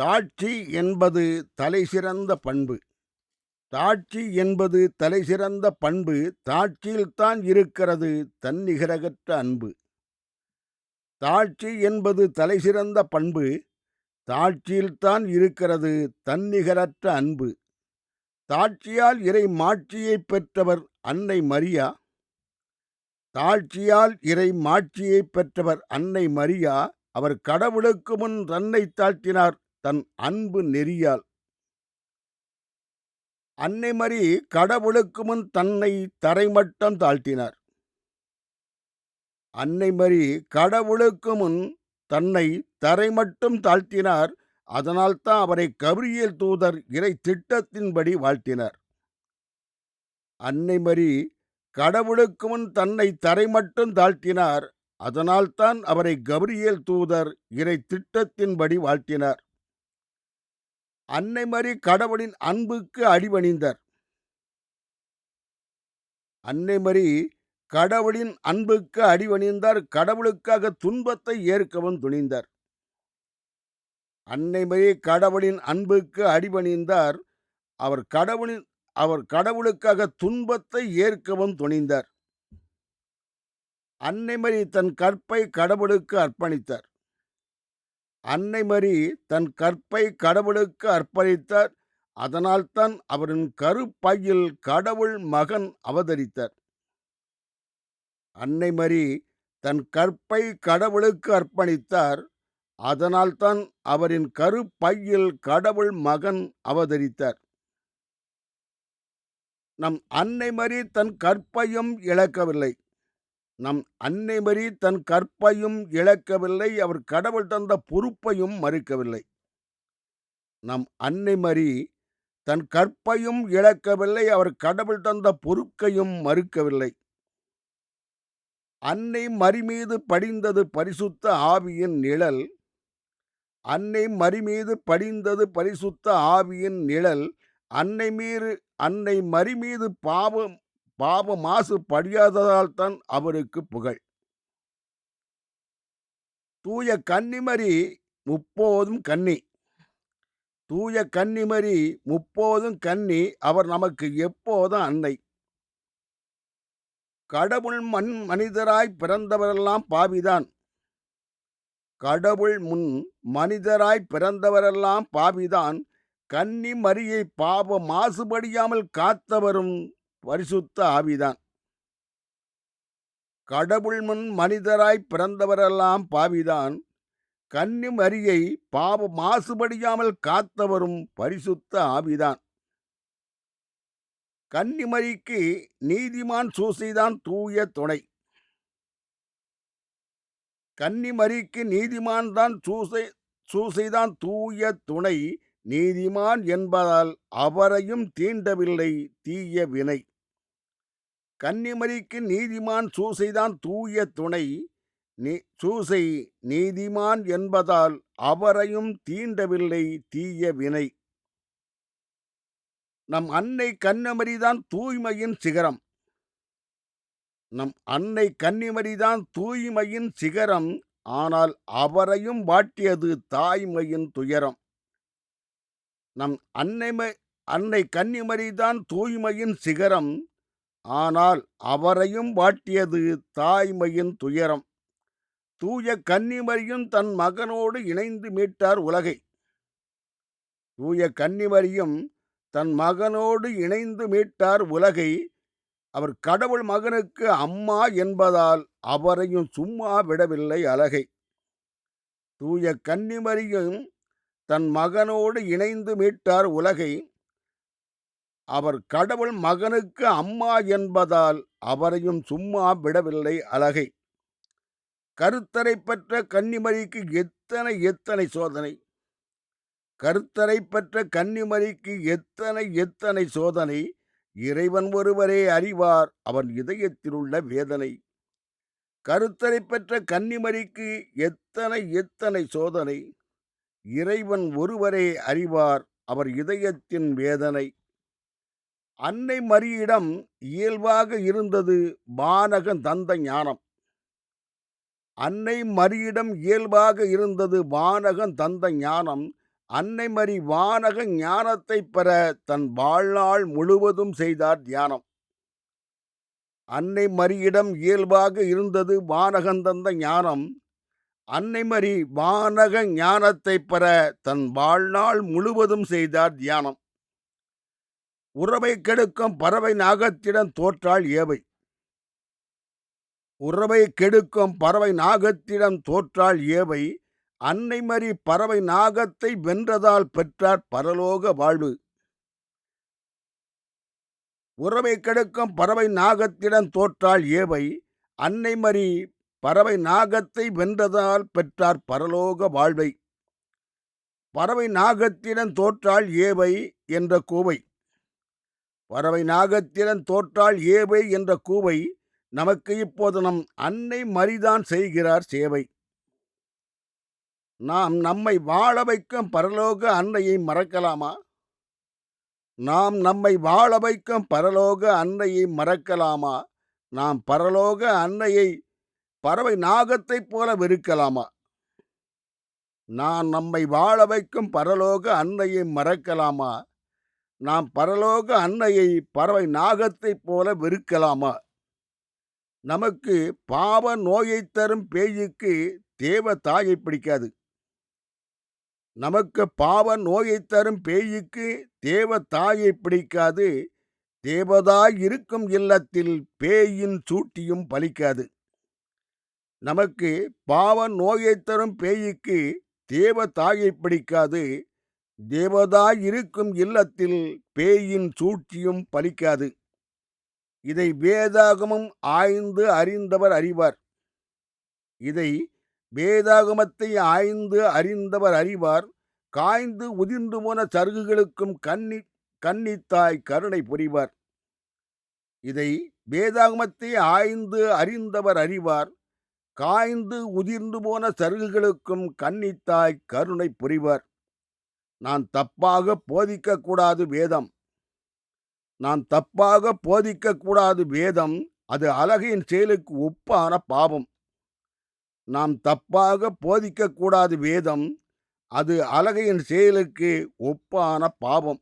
தாட்சி என்பது தலைசிறந்த பண்பு. தாட்சி என்பது தலைசிறந்த பண்பு தாட்சியில்தான் இருக்கிறது தன்னிகரகற்ற அன்பு. தாட்சி என்பது தலைசிறந்த பண்பு தாட்சியில்தான் இருக்கிறது தன்னிகரற்ற அன்பு. தாட்சியால் இறை மாட்சியைப் பெற்றவர் அன்னை மரியா. தாட்சியால் இறை மாட்சியைப் பெற்றவர் அன்னை மரியா. அவர் கடவுளுக்கு முன் தன்னை தாழ்த்தினார். தன் அன்பு நெறியால். அன்னை மறி கடவுளுக்கு முன் தன்னை தரைமட்டம் தாழ்த்தினார். அன்னை மறி கடவுளுக்கு முன் தன்னை தரைமட்டும் தாழ்த்தினார் அதனால்தான் அவரை கபிரியல் தூதர் இறை திட்டத்தின்படி வாழ்த்தினார். அன்னை மறி கடவுளுக்கு முன் தன்னை தரைமட்டும் தாழ்த்தினார் அதனால்தான் அவரை கபிரியல் தூதர் இறை திட்டத்தின்படி வாழ்த்தினார். அன்னை மரி கடவுளின் அன்புக்கு அடிபணிந்தார். அன்னை மரி கடவுளின் அன்புக்கு அடிபணிந்தார் கடவுளுக்காக துன்பத்தை ஏற்கவும் துணிந்தார். அன்னை மரி கடவுளின் அன்புக்கு அடிபணிந்தார் அவர் கடவுளின் அவர் கடவுளுக்காக துன்பத்தை ஏற்கவும் துணிந்தார். அன்னை மரி தன் கற்பை கடவுளுக்கு அர்ப்பணித்தார். அன்னை மரி தன் கற்பை கடவுளுக்கு அர்ப்பணித்தார். அதனால்தான் அவரின் கருப்பையில் கடவுள் மகன் அவதரித்தார். அன்னை மரி தன் கற்பை கடவுளுக்கு அர்ப்பணித்தார். அதனால்தான் அவரின் கருப்பையில் கடவுள் மகன் அவதரித்தார். நம் அன்னை மரி தன் கற்பையும் இழக்கவில்லை. நம் அன்னைமரி தன் கற்பையும் இழக்கவில்லை அவர் கடவுள் தந்த பொறுப்பையும் மறுக்கவில்லை. நம் அன்னைமரி தன் கற்பையும் இழக்கவில்லை அவர் கடவுள் தந்த பொறுக்கையும் மறுக்கவில்லை. அன்னை மறிமீது படிந்தது பரிசுத்த ஆவியின் நிழல் அன்னை மறிமீது படிந்தது பரிசுத்த ஆவியின் நிழல் அன்னை மீது அன்னை மறிமீது பாவம் பாவ மாசு படியாததால் தான் அவருக்கு புகழ். தூய கன்னிமரி முப்போதும் கன்னி. தூய கன்னிமரி முப்போதும் கன்னி அவர் நமக்கு எப்போதும் அன்னை. கடவுள் மண் மனிதராய் பிறந்தவரெல்லாம் பாவிதான். கடவுள் முன் மனிதராய் பிறந்தவரெல்லாம் பாவிதான். கன்னி மரியை பாவ மாசுபடியாமல் காத்தவரும் பரிசுத்த ஆவிதான். கடவுள் முன் மனிதராய் பிறந்தவரெல்லாம் பாவிதான். கன்னி மரியை பாவ மாசுபடியாமல் காத்தவரும் பரிசுத்த ஆவிதான். கன்னிமரிக்கு நீதிமான் சூசைதான் தூய துணை. கன்னிமரிக்கு நீதிமான் தான் சூசை சூசைதான் தூய துணை. நீதிமான் என்பதால் அவரையும் தீண்டவில்லை தீய வினை. கன்னிமரிக்கு நீதிமான் சூசைதான் தூய துணை. நீ சூசை நீதிமான் என்பதால் அவரையும் தீண்டவில்லை தீய வினை. நம் அன்னை கன்னிமரிதான் தூய்மையின் சிகரம். நம் அன்னை கன்னிமரிதான் தூய்மையின் சிகரம். ஆனால் அவரையும் வாட்டியது தாய்மையின் துயரம். நம் அன்னை அன்னை கன்னிமரிதான் தூய்மையின் சிகரம். ஆனால் அவரையும் வாட்டியது தாய்மையின் துயரம். தூய கன்னிமரியும் தன் மகனோடு இணைந்து மீட்டார் உலகை. தூய கன்னிமரியும் தன் மகனோடு இணைந்து மீட்டார் உலகை. அவர் கடவுள் மகனுக்கு அம்மா என்பதால் அவரையும் சும்மா விடவில்லை அழகை. தூய கன்னிமரியும் தன் மகனோடு இணைந்து மீட்டார் உலகை. அவர் கடவுள் மகனுக்கு அம்மா என்பதால் அவரையும் சும்மா விடவில்லை அழகை. கருத்தரை பெற்ற கன்னிமரிக்கு எத்தனை எத்தனை சோதனை? கருத்தரை பெற்ற கன்னிமரிக்கு எத்தனை எத்தனை சோதனை? இறைவன் ஒருவரே அறிவார் அவன் இதயத்திலுள்ள வேதனை. கருத்தரை பெற்ற கன்னிமரிக்கு எத்தனை எத்தனை சோதனை? இறைவன் ஒருவரே அறிவார் அவர் இதயத்தின் வேதனை. அன்னை மரியிடம் இயல்பாக இருந்தது வானகன் தந்த ஞானம் அன்னை மரியிடம் இயல்பாக இருந்தது வானகன் தந்த ஞானம் அன்னை மரி வானக ஞானத்தைப் பெற தன் வாழ்நாள் முழுவதும் செய்தார் தியானம். அன்னை மரியிடம் இயல்பாக இருந்தது வானகன் தந்த ஞானம். அன்னை மரி வானக ஞானத்தைப் பெற தன் வாழ்நாள் முழுவதும் செய்தார் தியானம். உறவை கெடுக்கும் பறவை நாகத்திடம் தோற்றாள் ஏவை. உறவை கெடுக்கும் பறவை நாகத்திடம் தோற்றாள் ஏவை. அன்னை மறி பறவை நாகத்தை வென்றதால் பெற்றார் பரலோக வாழ்வு. உறவை கெடுக்கும் பறவை நாகத்திடம் தோற்றாள் ஏவை. அன்னை மறி பறவை நாகத்தை வென்றதால் பெற்றார் பரலோக வாழ்வை. பறவை நாகத்திடம் தோற்றாள் ஏவை என்ற கோவை பறவை நாகத்திடம் தோற்றால் ஏவை என்ற கூவை நமக்கு இப்போது நம் அன்னை மரிதான் செய்கிறார் சேவை. நாம் நம்மை வாழ வைக்கும் பரலோக அன்னையை மறக்கலாமா? நாம் நம்மை வாழ வைக்கும் பரலோக அன்னையை மறக்கலாமா? நாம் பரலோக அன்னையை பறவை நாகத்தைப் போல வெறுக்கலாமா? நான் நம்மை வாழ வைக்கும் பரலோக அன்னையை மறக்கலாமா? நாம் பரலோக அன்னையை பறவை நாகத்தைப் போல வெறுக்கலாமா? நமக்கு பாவ நோயைத் தரும் பேய்க்கு தேவ தாயை பிடிக்காது. நமக்கு பாவ நோயை தரும் பேய்க்கு தேவ தாயை பிடிக்காது. தேவதாய் இருக்கும் இல்லத்தில் பேயின் சூட்டியும் பலிக்காது. நமக்கு பாவ நோயை தரும் பேய்க்கு தேவ தாயை பிடிக்காது. தேவதாய் இருக்கும் இல்லத்தில் பேயின் சூழ்ச்சியும் பலிக்காது. இதை வேதாகமம் ஆய்ந்து அறிந்தவர் அறிவார். இதை வேதாகமத்தை ஆய்ந்து அறிந்தவர் அறிவார். காய்ந்து உதிர்ந்து போன சருகுகளுக்கும் கண்ணி கன்னித்தாய் கருணை புரிவார். இதை வேதாகமத்தை ஆய்ந்து அறிந்தவர் அறிவார். காய்ந்து உதிர்ந்து போன சருகுகளுக்கும் கன்னித்தாய் கருணை புரிவார். நான் தப்பாக போதிக்கக்கூடாது வேதம். நான் தப்பாக போதிக்கக்கூடாது வேதம். அது அழகையின் செயலுக்கு ஒப்பான பாவம். நாம் தப்பாக போதிக்கக்கூடாது வேதம். அது அழகையின் செயலுக்கு ஒப்பான பாவம்.